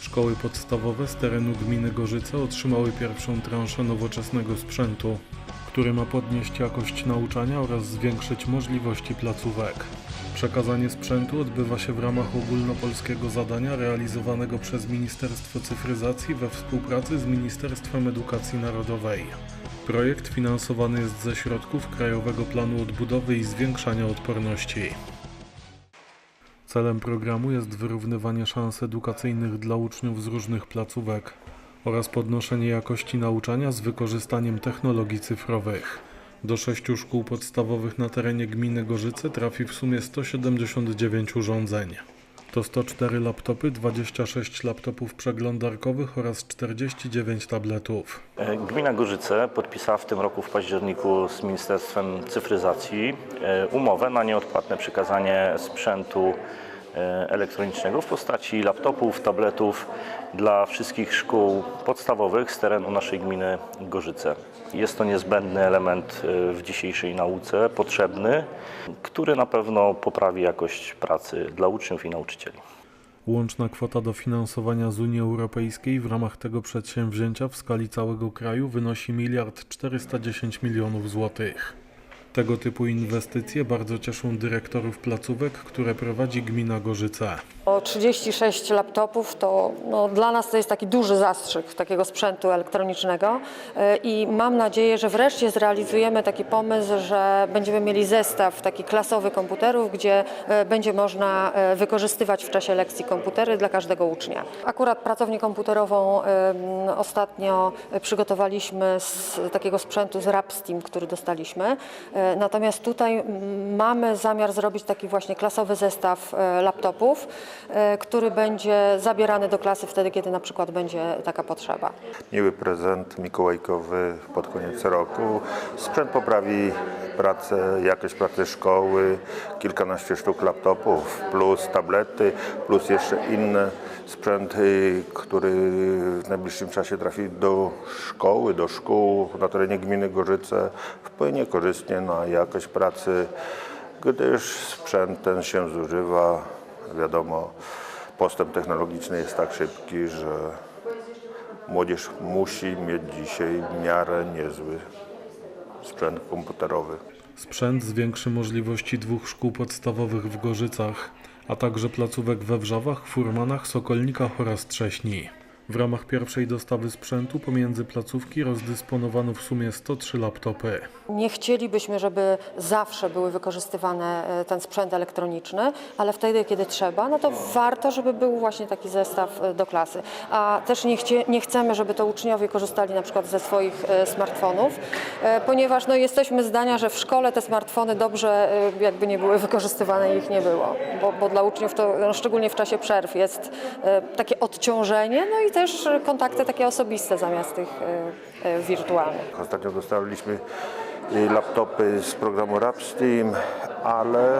Szkoły podstawowe z terenu gminy Gorzyce otrzymały pierwszą transzę nowoczesnego sprzętu, który ma podnieść jakość nauczania oraz zwiększyć możliwości placówek. Przekazanie sprzętu odbywa się w ramach ogólnopolskiego zadania realizowanego przez Ministerstwo Cyfryzacji we współpracy z Ministerstwem Edukacji Narodowej. Projekt finansowany jest ze środków Krajowego Planu Odbudowy i Zwiększania Odporności. Celem programu jest wyrównywanie szans edukacyjnych dla uczniów z różnych placówek oraz podnoszenie jakości nauczania z wykorzystaniem technologii cyfrowych. Do sześciu szkół podstawowych na terenie gminy Gorzyce trafi w sumie 179 urządzeń. To 104 laptopy, 26 laptopów przeglądarkowych oraz 49 tabletów. E, Gmina Gorzyce podpisała w tym roku w październiku z Ministerstwem Cyfryzacji e, umowę na nieodpłatne przekazanie sprzętu elektronicznego w postaci laptopów, tabletów dla wszystkich szkół podstawowych z terenu naszej gminy Gorzyce. Jest to niezbędny element e, w dzisiejszej nauce, potrzebny, który na pewno poprawi jakość pracy dla uczniów i nauczycieli. Łączna kwota dofinansowania z Unii Europejskiej w ramach tego przedsięwzięcia w skali całego kraju wynosi 1 410 milionów złotych. Tego typu inwestycje bardzo cieszą dyrektorów placówek, które prowadzi gmina Gorzyce. O 36 laptopów to no, dla nas to jest taki duży zastrzyk takiego sprzętu elektronicznego E, i mam nadzieję, że wreszcie zrealizujemy taki pomysł, że będziemy mieli zestaw taki klasowy komputerów, gdzie e, będzie można e, wykorzystywać w czasie lekcji komputery dla każdego ucznia. Akurat pracownię komputerową ostatnio przygotowaliśmy z takiego sprzętu z Rapsteam, który dostaliśmy. E, Natomiast tutaj mamy zamiar zrobić taki właśnie klasowy zestaw e, laptopów, e, który będzie zabierany do klasy wtedy, kiedy na przykład będzie taka potrzeba. miły prezent mikołajkowy pod koniec roku. Sprzęt poprawi pracę, jakość pracy szkoły, kilkanaście sztuk laptopów, plus tablety, plus jeszcze inne sprzęt, y, który w najbliższym czasie trafi do szkoły, do szkół na terenie gminy Gorzyce, wpłynie korzystnie na jakość pracy, gdyż sprzęt ten się zużywa. Wiadomo, postęp technologiczny jest tak szybki, że Młodzież musi mieć dzisiaj w miarę niezły sprzęt komputerowy. Sprzęt zwiększy możliwości dwóch szkół podstawowych w Gorzycach, a także placówek we Wrzawach, Furmanach, Sokolnikach oraz Trześni. W ramach pierwszej dostawy sprzętu pomiędzy placówki rozdysponowano w sumie 103 laptopy. Nie chcielibyśmy, żeby zawsze były wykorzystywane e, ten sprzęt elektroniczny, ale wtedy, kiedy trzeba, no to warto, żeby był właśnie taki zestaw e, do klasy. A też nie, chcie, nie chcemy, żeby to uczniowie korzystali na przykład ze swoich e, smartfonów, ponieważ no, jesteśmy zdania, że w szkole te smartfony dobrze jakby nie były wykorzystywane i ich nie było, bo, bo dla uczniów to no, szczególnie w czasie przerw jest takie odciążenie, no i też kontakty takie osobiste zamiast tych e, e, wirtualnych. Ostatnio dostaliśmy y, laptopy z programu Rapsteam, ale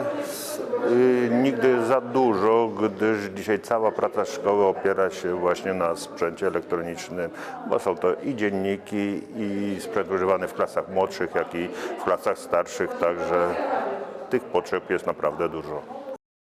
y, nigdy za dużo, gdyż dzisiaj cała praca szkoły opiera się właśnie na sprzęcie elektronicznym, bo są to i dzienniki, i sprzęt używany w klasach młodszych, jak i w klasach starszych, także tych potrzeb jest naprawdę dużo.